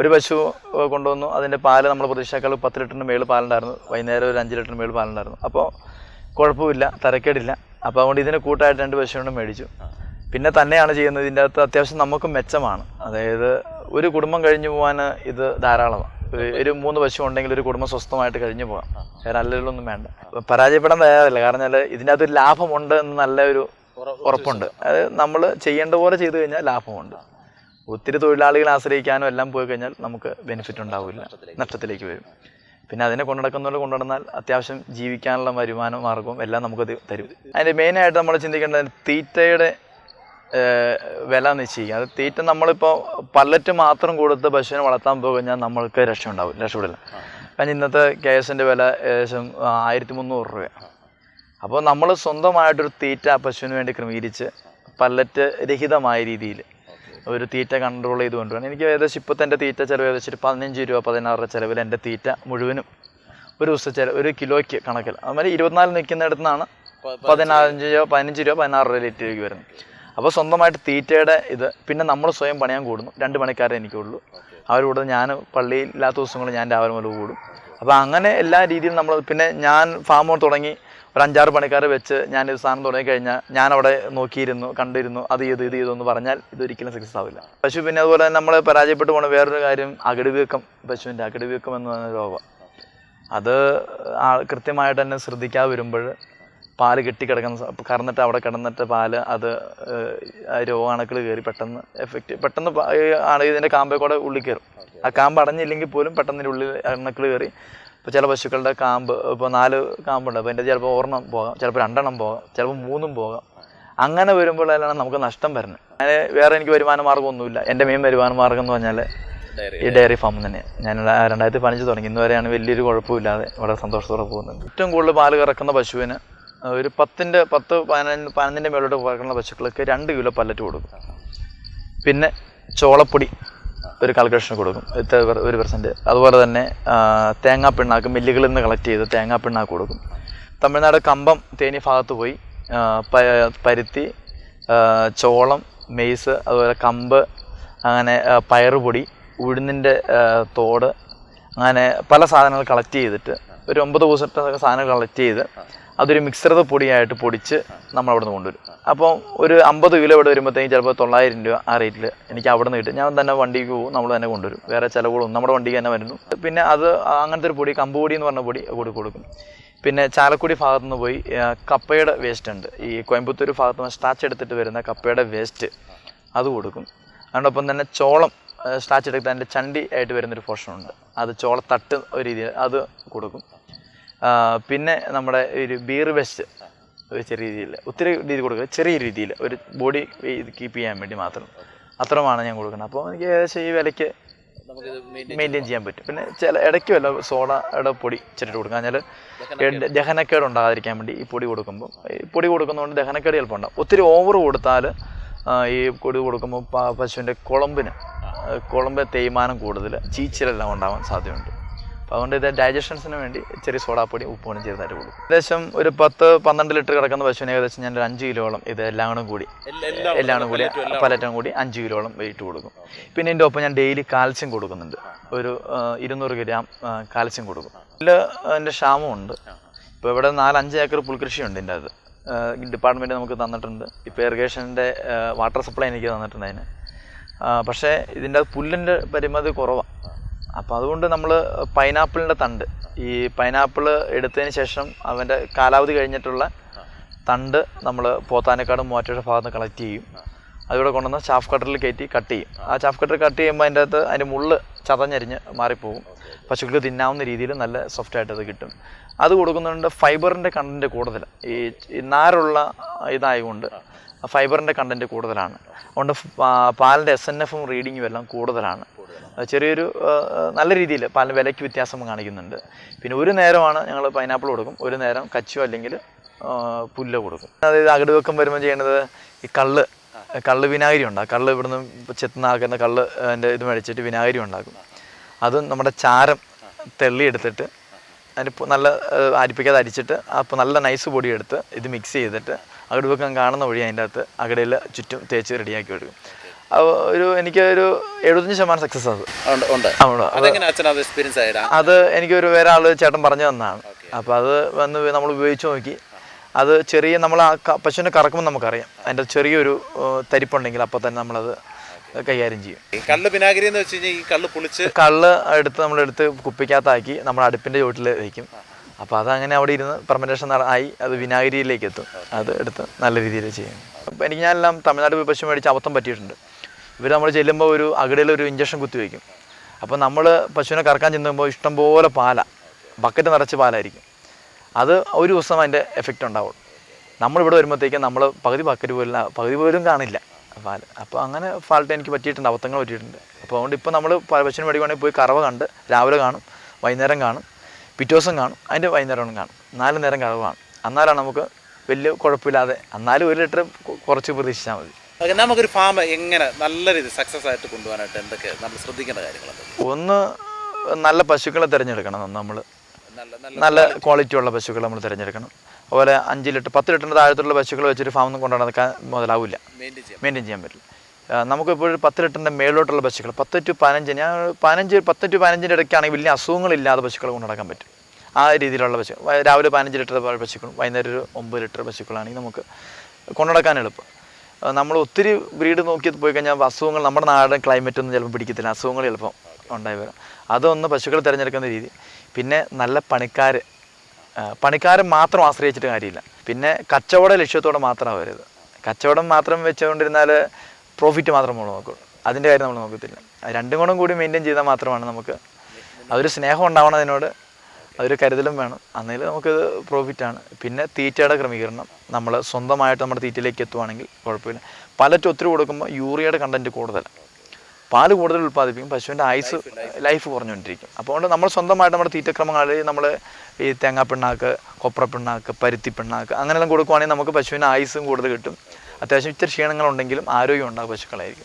ഒരു പശു കൊണ്ടുവന്നു. അതിന്റെ പാൽ നമ്മൾ പ്രതീക്ഷയേക്കാൾ പത്ത് ലിറ്ററിന് മേളിൽ പാലുണ്ടായിരുന്നു. വൈകുന്നേരം ഒരു അഞ്ച് ലിറ്ററിന് മേളിൽ പാലുണ്ടായിരുന്നു. അപ്പോൾ കുഴപ്പമില്ല തരക്കേടില്ല. അപ്പോൾ അതുകൊണ്ട് ഇതിന് കൂട്ടായിട്ട് രണ്ട് പശുവിനും മേടിച്ചു. പിന്നെ തന്നെയാണ് ചെയ്യുന്നത്. ഇതിന്റെ അകത്ത് അത്യാവശ്യം നമുക്ക് മെച്ചമാണ്. അതായത് ഒരു കുടുംബം കഴിഞ്ഞു പോകാൻ ഇത് ധാരാളമാണ്. ഒരു- മൂന്ന് പശു ഉണ്ടെങ്കിൽ ഒരു കുടുംബം സ്വസ്ഥമായിട്ട് കഴിഞ്ഞു പോകാം വേറെ അല്ലൊന്നും വേണ്ട. പരാജയപ്പെടാൻ തയ്യാറില്ല. കാരണം വെച്ചാൽ ഇതിന്റെ അകത്ത് ഒരു ലാഭമുണ്ട് എന്ന് നല്ലൊരു ഉറപ്പുണ്ട്. അത് നമ്മൾ ചെയ്യേണ്ട പോലെ ചെയ്തു കഴിഞ്ഞാൽ ലാഭമുണ്ട്. ഒത്തിരി തൊഴിലാളികളെ ആശ്രയിക്കാനും എല്ലാം പോയി കഴിഞ്ഞാൽ നമുക്ക് ബെനിഫിറ്റ് ഉണ്ടാവില്ല. നഷ്ടത്തിലേക്ക് വരും. പിന്നെ അതിനെ കൊണ്ടുനടക്കുന്നവരെ കൊണ്ടുനടന്നാൽ അത്യാവശ്യം ജീവിക്കാനുള്ള വരുമാന മാർഗവും എല്ലാം നമുക്ക് തരും. അതിന്റെ മെയിനായിട്ട് നമ്മൾ ചിന്തിക്കേണ്ടത് തീറ്റയുടെ വില നിശ്ചയിക്കുക. അത് തീറ്റ നമ്മളിപ്പോൾ പല്ലറ്റ് മാത്രം കൊടുത്ത് പശുവിനെ വളർത്താൻ പോയി കഴിഞ്ഞാൽ നമ്മൾക്ക് രക്ഷ ഉണ്ടാവും രക്ഷപ്പെടില്ല. കാരണം ഇന്നത്തെ കേസിന്റെ വില ഏകദേശം ആയിരത്തി മുന്നൂറ് രൂപയാണ് അപ്പോൾ നമ്മൾ സ്വന്തമായിട്ടൊരു തീറ്റ പശുവിന് വേണ്ടി ക്രമീകരിച്ച് പല്ലറ്റ് രഹിതമായ രീതിയിൽ ഒരു തീറ്റ കൺട്രോൾ ചെയ്ത് കൊണ്ടുവരണം. എനിക്ക് ഏകദേശം ഇപ്പോഴത്തെ എന്റെ തീറ്റ ചിലവ് ഏകദേശം ഒരു പതിനഞ്ച് രൂപ പതിനാറ് രൂപ ചിലവിൽ എന്റെ തീറ്റ മുഴുവനും ഒരു ദിവസം ചില ഒരു കിലോയ്ക്ക് കണക്കിൽ. അതുമാതിരി ഇരുപത്തിനാല് നിൽക്കുന്നിടത്തു നിന്നാണ് പതിനഞ്ച് രൂപ പതിനഞ്ച് രൂപ പതിനാറ് രൂപ ലിറ്ററിലേക്ക് വരുന്നത്. അപ്പോൾ സ്വന്തമായിട്ട് തീറ്റയുടെ ഇത് പിന്നെ നമ്മൾ സ്വയം പണിയാൻ കൂടുന്നു. രണ്ട് പണിക്കാരെ എനിക്കുള്ളൂ. അവരോട് ഞാൻ പള്ളിയിൽ ഇല്ലാത്ത ദിവസങ്ങൾ ഞാൻ രാവിലെ മുതൽ കൂടും. അപ്പോൾ അങ്ങനെ എല്ലാ രീതിയിലും നമ്മൾ പിന്നെ ഞാൻ ഫാം തുടങ്ങി ഒരു അഞ്ചാറ് പണിക്കാർ വെച്ച് ഞാൻ ഇത് സാധനം തുടങ്ങി കഴിഞ്ഞാൽ ഞാൻ അവിടെ നോക്കിയിരുന്നു കണ്ടിരുന്നു അത് ചെയ്തു ഇത് ചെയ്തു എന്ന് പറഞ്ഞാൽ ഇതൊരിക്കലും സക്സസ് ആവില്ല. പശു പിന്നെ അതുപോലെ തന്നെ നമ്മൾ പരാജയപ്പെട്ടു പോണ വേറൊരു കാര്യം അകടിവീക്കം പശുവിന്റെ അകടിവീക്കം എന്ന് പറയുന്ന രോഗം. അത് കൃത്യമായിട്ട് തന്നെ ശ്രദ്ധിക്കാതെ വരുമ്പോൾ പാൽ കെട്ടിക്കിടക്കുന്ന കറന്നിട്ട് അവിടെ കിടന്നിട്ട് പാൽ അത് രോഗാണുക്കൾ കയറി പെട്ടെന്ന് എഫക്റ്റ് പെട്ടെന്ന് ആണ് ഇതിന്റെ കാമ്പേ കൂടെ ഉള്ളിൽ കയറും. ആ കാമ്പ് അടഞ്ഞില്ലെങ്കിൽ പോലും പെട്ടെന്ന് ഉള്ളിൽ അണുക്കൾ കയറി ഇപ്പോൾ ചില പശുക്കളുടെ കാമ്പ് ഇപ്പോൾ നാല് കാമ്പുണ്ട്. അപ്പോൾ എന്റെ ചിലപ്പോൾ ഒരെണ്ണം പോകാം ചിലപ്പോൾ രണ്ടെണ്ണം പോകാം ചിലപ്പോൾ മൂന്നും പോകാം. അങ്ങനെ വരുമ്പോഴെല്ലാം നമുക്ക് നഷ്ടം വരുന്നത്. അങ്ങനെ വേറെ എനിക്ക് വരുമാന മാർഗമൊന്നുമില്ല എന്റെ മെയിൻ വരുമാന മാർഗം എന്ന് പറഞ്ഞാൽ ഈ ഡയറി ഫാം തന്നെയാണ് ഞാൻ രണ്ടായിരത്തി പതിനഞ്ച് തുടങ്ങി. ഇന്ന് വരെയാണ് വലിയൊരു കുഴപ്പമില്ലാതെ വളരെ സന്തോഷത്തോടെ പോകുന്നത്. ഏറ്റവും കൂടുതൽ പാൽ കറക്കുന്ന പശുവിന് ഒരു പത്തിന്റെ പത്ത് പതിനഞ്ച് പതിനഞ്ചിന്റെ മേലോട്ട് കറക്കുന്ന പശുക്കൾക്ക് രണ്ട് കിലോ പല്ലറ്റ് കൊടുക്കും. പിന്നെ ചോളപ്പൊടി. ഒരു കാൽക്കുലേഷൻ കൊടുക്കും. പെർ- ഒരു പെർസെന്റ് അതുപോലെ തന്നെ തേങ്ങാ പിണ്ണാക്ക് മില്ലുകളിൽ നിന്ന് കളക്ട് ചെയ്ത് തേങ്ങാ പിണ്ണാക്ക് കൊടുക്കും. തമിഴ്നാട് കമ്പം തേനി ഭാഗത്ത് പോയി. പരുത്തി ചോളം മെയ്സ് അതുപോലെ കമ്പ് അങ്ങനെ പയറുപൊടി ഉഴുന്നിന്റെ തോട് അങ്ങനെ പല സാധനങ്ങൾ കളക്ട് ചെയ്തിട്ട് ഒരു ഒമ്പത് ദിവസത്തെ സാധനം കളക്ട് ചെയ്ത് അതൊരു മിക്സറത് പൊടിയായിട്ട് പൊടിച്ച് നമ്മൾ അവിടെ നിന്ന് കൊണ്ടുവരും. അപ്പോൾ ഒരു അമ്പത് കിലോ ഇവിടെ വരുമ്പോഴത്തേക്കും ചിലപ്പോൾ തൊള്ളായിരം രൂപ ആ റേറ്റിൽ എനിക്ക് അവിടെ നിന്ന് കിട്ടും. ഞാൻ തന്നെ വണ്ടിക്ക് പോകും നമ്മൾ തന്നെ കൊണ്ടുവരും. വേറെ ചിലവുകളൊന്നും നമ്മുടെ വണ്ടിക്ക് തന്നെ വരുന്നു. പിന്നെ അത് അങ്ങനത്തെ ഒരു പൊടി കമ്പുപൊടി എന്ന് പറഞ്ഞ പൊടി കൂടി കൊടുക്കും. പിന്നെ ചാലക്കുടി ഭാഗത്തു നിന്ന് പോയി കപ്പയുടെ വേസ്റ്റ് ഉണ്ട്. ഈ കോയമ്പത്തൂർ ഭാഗത്ത് നിന്ന് സ്റ്റാച്ച് എടുത്തിട്ട് വരുന്ന കപ്പയുടെ വേസ്റ്റ് അത് കൊടുക്കും. അതിനോടൊപ്പം തന്നെ ചോളം സ്റ്റാച്ച് എടുത്ത് അതിന്റെ ചണ്ടി ആയിട്ട് വരുന്നൊരു പോർഷൻ ഉണ്ട്. അത് ചോളത്തട്ട് ഒരു രീതിയിൽ അത് കൊടുക്കും. പിന്നെ നമ്മുടെ ഒരു ബീർ വെസ്റ്റ് ഒരു ചെറിയ രീതിയിൽ ഒത്തിരി രീതി കൊടുക്കുക ചെറിയ രീതിയിൽ ഒരു ബോഡി ഇത് കീപ്പ് ചെയ്യാൻ വേണ്ടി മാത്രം. അത്രമാണ് ഞാൻ കൊടുക്കുന്നത്. അപ്പോൾ എനിക്ക് ഏകദേശം ഈ വിലയ്ക്ക് മെയിന്റെയിൻ ചെയ്യാൻ പറ്റും. പിന്നെ ചില ഇടയ്ക്ക് വല്ല സോഡയുടെ പൊടി ചെറിയിട്ട് കൊടുക്കുക. എന്നാൽ ദഹനക്കേട്. ഉണ്ടാകാതിരിക്കാൻ വേണ്ടി ഈ പൊടി കൊടുക്കുമ്പോൾ ഈ പൊടി കൊടുക്കുന്നതുകൊണ്ട് ദഹനക്കേട് ചിലപ്പോൾ ഉണ്ടാകും. ഒത്തിരി ഓവർ കൊടുത്താൽ ഈ പൊടി കൊടുക്കുമ്പോൾ പശുവിന്റെ കുളമ്പിന് കുളമ്പ് തേയ്മാനം കൂടുതൽ ചീച്ചിലെല്ലാം ഉണ്ടാവാൻ സാധ്യതയുണ്ട്. അപ്പോൾ അതുകൊണ്ട് ഇത് ഡൈജഷൻസിന് വേണ്ടി ചെറിയ സോഡാപ്പൊടി ഉപ്പും ചേർത്തായിട്ട് കൊടുക്കും. ഏകദേശം ഒരു പത്ത് പന്ത്രണ്ട് ലിറ്റർ കിടക്കുന്ന പശുവിന് ഏകദേശം ഞാൻ ഒരു അഞ്ച് കിലോളം ഇത് എല്ലാം കൂടി എല്ലാം കൂടി പലറ്റം കൂടി അഞ്ച് കിലോളം വെയിറ്റ് കൊടുക്കും. പിന്നെ ഇതിന്റെ ഒപ്പം ഞാൻ ഡെയിലി കാൽസ്യം കൊടുക്കുന്നുണ്ട്. ഒരു ഇരുന്നൂറ് ഗ്രാം കാൽസ്യം കൊടുക്കും. ഇതിൽ എന്റെ ക്ഷാമമുണ്ട് ഇപ്പോൾ ഇവിടെ നാലഞ്ച് ഏക്കർ പുൽകൃഷിയുണ്ട് എന്റെ അത് ഡിപ്പാർട്ട്മെന്റ് നമുക്ക് തന്നിട്ടുണ്ട്. ഇപ്പോൾ ഇറിഗേഷന്റെ വാട്ടർ സപ്ലൈ എനിക്ക് തന്നിട്ടുണ്ട് അതിന്. പക്ഷേ ഇതിന്റെ പുല്ലിന്റെ പരിമിതി കുറവാണ് അപ്പോൾ അതുകൊണ്ട് നമ്മൾ പൈനാപ്പിളിന്റെ തണ്ട്. ഈ പൈനാപ്പിൾ എടുത്തതിന് ശേഷം അവന്റെ കാലാവധി കഴിഞ്ഞിട്ടുള്ള തണ്ട് നമ്മൾ പോത്താനക്കാട് മൂവാറ്റയുടെ ഭാഗത്ത് കളക്ട് ചെയ്യും. അതിവിടെ കൊണ്ടുവന്ന് ചാഫ് കട്ടറിൽ കയറ്റി കട്ട് ചെയ്യും. ആ ചാഫ് കട്ടർ കട്ട് ചെയ്യുമ്പോൾ അതിന്റെ അകത്ത് അതിന്റെ മുള്ള് ചതഞ്ഞരിഞ്ഞ് മാറിപ്പോകും പശുക്കൾക്ക് തിന്നാവുന്ന രീതിയിൽ നല്ല സോഫ്റ്റ് ആയിട്ട് അത് കിട്ടും. അത് കൊടുക്കുന്നുണ്ട് ഫൈബറിന്റെ കണ്ടന്റ് കൂടുതൽ ഈ നാരുള്ള ഇതായതുകൊണ്ട് ഫൈബറിന്റെ കണ്ടന്റ് കൂടുതലാണ്. അതുകൊണ്ട് പാലിന്റെ എസ് എൻ എഫും റീഡിങ്ങും എല്ലാം കൂടുതലാണ്. ചെറിയൊരു നല്ല രീതിയിൽ പാലിന് വിലയ്ക്ക് വ്യത്യാസം കാണിക്കുന്നുണ്ട്. പിന്നെ ഒരു നേരമാണ് ഞങ്ങൾ പൈനാപ്പിൾ കൊടുക്കും. ഒരു നേരം കച്ചോ അല്ലെങ്കിൽ പുല്ല് കൊടുക്കും. അതായത് അകട് വെക്കം വരുമ്പോൾ ചെയ്യേണ്ടത് ഈ കള്ള് കള്ള് വിനാഗിരി ഉണ്ടാക്കും. കള്ള് ഇവിടുന്ന് ചെത്തുന്നാക്കുന്ന കള്ള് അതിന്റെ ഇത് മേടിച്ചിട്ട് വിനാഗിരി ഉണ്ടാക്കും. അതും നമ്മുടെ ചാരം തെള്ളിയെടുത്തിട്ട് അതിന് നല്ല അരിപ്പിക്കാതെ അരിച്ചിട്ട് അപ്പോൾ നല്ല നൈസ് പൊടി എടുത്ത് ഇത് മിക്സ് ചെയ്തിട്ട് അകട് വെക്കാൻ കാണുന്ന വഴി അതിന്റെ അകത്ത് അകടയിൽ ചുറ്റും തേച്ച് റെഡിയാക്കി വെക്കും അപ്പോൾ ഒരു എനിക്ക് ഒരു എഴുപത്തഞ്ച് ശതമാനം സക്സസ് അത്. അത് എക്സ്പീരിയൻസ് ആയിടാ? അത് എനിക്കൊരു വേറെ ആൾ ചേട്ടൻ പറഞ്ഞു തന്നതാണ്. അപ്പോൾ അത് വന്ന് നമ്മൾ ഉപയോഗിച്ച് നോക്കി. അത് ചെറിയ നമ്മൾ ആ പശുവിനെ കറക്കുമ്പോൾ നമുക്കറിയാം. അതിന്റെ ചെറിയൊരു തരിപ്പുണ്ടെങ്കിൽ അപ്പോൾ തന്നെ നമ്മളത് കൈകാര്യം ചെയ്യും. കള്ള് വിനാഗിരി എന്ന് വെച്ച് കഴിഞ്ഞാൽ ഈ കള്ള് പുളിച്ച് കള്ള് എടുത്ത് നമ്മളെടുത്ത് കുപ്പിക്കകത്താക്കി നമ്മൾ അടുപ്പിന്റെ ചുവട്ടിൽ വയ്ക്കും അപ്പോൾ അതങ്ങനെ അവിടെ ഇരുന്ന് പെർമനേഷൻ ആയി. അത് വിനാഗിരിയിലേക്ക് എത്തും. അത് എടുത്ത് നല്ല രീതിയിൽ ചെയ്യും. അപ്പോൾ എനിക്ക് ഞാനെല്ലാം തമിഴ്നാട് പോയി പശു മേടിച്ച് അബദ്ധം പറ്റിയിട്ടുണ്ട്. ഇവർ നമ്മൾ ചെല്ലുമ്പോൾ ഒരു അകിടയിൽ ഒരു ഇഞ്ചക്ഷൻ കുത്തി വയ്ക്കും അപ്പോൾ നമ്മൾ പശുവിനെ കറക്കാൻ ചെന്നുമ്പോൾ ഇഷ്ടംപോലെ പാല. ബക്കറ്റ് നിറച്ച് പാലായിരിക്കും. അത് ഒരു ദിവസം അതിന്റെ എഫക്റ്റ് ഉണ്ടാവും നമ്മളിവിടെ വരുമ്പോഴത്തേക്കും നമ്മൾ പകുതി ബക്കറ്റ് പോലും പകുതി പോലും കാണില്ല പാൽ. അപ്പോൾ അങ്ങനെ ഫാൾട്ട് എനിക്ക് പറ്റിയിട്ടുണ്ട്. അബദ്ധങ്ങൾ പറ്റിയിട്ടുണ്ട്. അപ്പോൾ അതുകൊണ്ട് ഇപ്പോൾ നമ്മൾ പശുവിന് മേടിക്കുവാണെങ്കിൽ പോയി കറവ കണ്ട് രാവിലെ കാണും. വൈകുന്നേരം കാണും. പിറ്റേ ദിവസം കാണും. അതിന്റെ വൈകുന്നേരം കാണും. നാല് നേരം കളവാണ് അന്നാലാണ് നമുക്ക് വലിയ കുഴപ്പമില്ലാതെ എന്നാലും ഒരു ലിറ്റർ കുറച്ച് പ്രതീക്ഷിച്ചാൽ മതി. നമുക്കൊരു ഫാം എങ്ങനെ നല്ല രീതിയിൽ സക്സസ് ആയിട്ട് കൊണ്ടുപോകാനായിട്ട് എന്തൊക്കെ നമ്മൾ ശ്രദ്ധിക്കേണ്ട കാര്യങ്ങൾ ഒന്ന് നല്ല പശുക്കളെ തിരഞ്ഞെടുക്കണം നമ്മൾ നല്ല ക്വാളിറ്റി ഉള്ള പശുക്കൾ നമ്മൾ തിരഞ്ഞെടുക്കണം. അതുപോലെ അഞ്ച് ലിറ്റർ പത്ത് ലിറ്ററിന്റെ താഴത്തുള്ള പശുക്കളെ വെച്ചൊരു ഫാം ഒന്നും കൊണ്ടു നടക്കാൻ മുതലാവില്ല മെയിന്റെയിൻ ചെയ്യാം ചെയ്യാൻ പറ്റില്ല. നമുക്കിപ്പോൾ ഒരു പത്ത് ലിറ്ററിന്റെ മേളിലോട്ടുള്ള പശുക്കൾ പത്ത് ടു പതിനഞ്ച് ഞാൻ പതിനഞ്ച് പത്ത് ടു പതിനഞ്ചിന്റെ ഇടയ്ക്കാണെങ്കിൽ വലിയ അസുഖങ്ങളില്ലാതെ പശുക്കളെ കൊണ്ട് നടക്കാൻ പറ്റും. ആ രീതിയിലുള്ള പശു രാവിലെ പതിനഞ്ച് ലിറ്റർ പശുക്കളും വൈകുന്നേരം ഒരു ഒമ്പത് ലിറ്റർ പശുക്കളാണെങ്കിൽ നമുക്ക് കൊണ്ടു നടക്കാൻ എളുപ്പം. നമ്മൾ ഒത്തിരി ബ്രീഡ് നോക്കി പോയി കഴിഞ്ഞാൽ അസുഖങ്ങൾ നമ്മുടെ നാടൻ ക്ലൈമറ്റ് ഒന്നും ചിലപ്പോൾ പിടിക്കത്തില്ല. അസുഖങ്ങൾ ചിലപ്പം ഉണ്ടായി വരും. അതൊന്ന് പശുക്കൾ തിരഞ്ഞെടുക്കുന്ന രീതി. പിന്നെ നല്ല പണിക്കാർ പണിക്കാരെ മാത്രം ആശ്രയിച്ചിട്ട് കാര്യമില്ല. പിന്നെ കച്ചവട ലക്ഷ്യത്തോടെ മാത്രമാണ് വരരുത്. കച്ചവടം മാത്രം വെച്ചുകൊണ്ടിരുന്നാൽ പ്രോഫിറ്റ് മാത്രം നമ്മൾ നോക്കുള്ളൂ അതിന്റെ കാര്യം നമ്മൾ നോക്കത്തില്ല. രണ്ടും കൂടെ കൂടി മെയിന്റെയിൻ ചെയ്താൽ മാത്രമാണ് നമുക്ക് അതൊരു സ്നേഹം ഉണ്ടാവണം അതിനോട് അതൊരു കരുതലും വേണം. അന്നേൽ നമുക്കത് പ്രോഫിറ്റാണ് പിന്നെ തീറ്റയുടെ ക്രമീകരണം. നമ്മൾ സ്വന്തമായിട്ട് നമ്മുടെ തീറ്റയിലേക്ക് എത്തുവാണെങ്കിൽ കുഴപ്പമില്ല. പലറ്റ് ഒത്തിരി കൊടുക്കുമ്പോൾ യൂറിയയുടെ കണ്ടന്റ് കൂടുതൽ പാൽ കൂടുതൽ ഉൽപ്പാദിപ്പിക്കും. പശുവിന്റെ ആയുസ് ലൈഫ് കുറഞ്ഞുകൊണ്ടിരിക്കും. അപ്പോൾ നമ്മൾ സ്വന്തമായിട്ട് നമ്മുടെ തീറ്റക്രമങ്ങളിൽ നമ്മൾ ഈ തേങ്ങാ പിണ്ണാക്ക് കൊപ്ര പിണ്ണാക്ക് പരുത്തി പിണ്ണാക്ക് അങ്ങനെയെല്ലാം കൊടുക്കുവാണെങ്കിൽ നമുക്ക് പശുവിന്റെ ആയുസും കൂടുതൽ കിട്ടും. അത്യാവശ്യം ഇത്തിരി ക്ഷീണങ്ങളുണ്ടെങ്കിലും ആരോഗ്യം ഉണ്ടാകും പശുക്കളായിരിക്കും.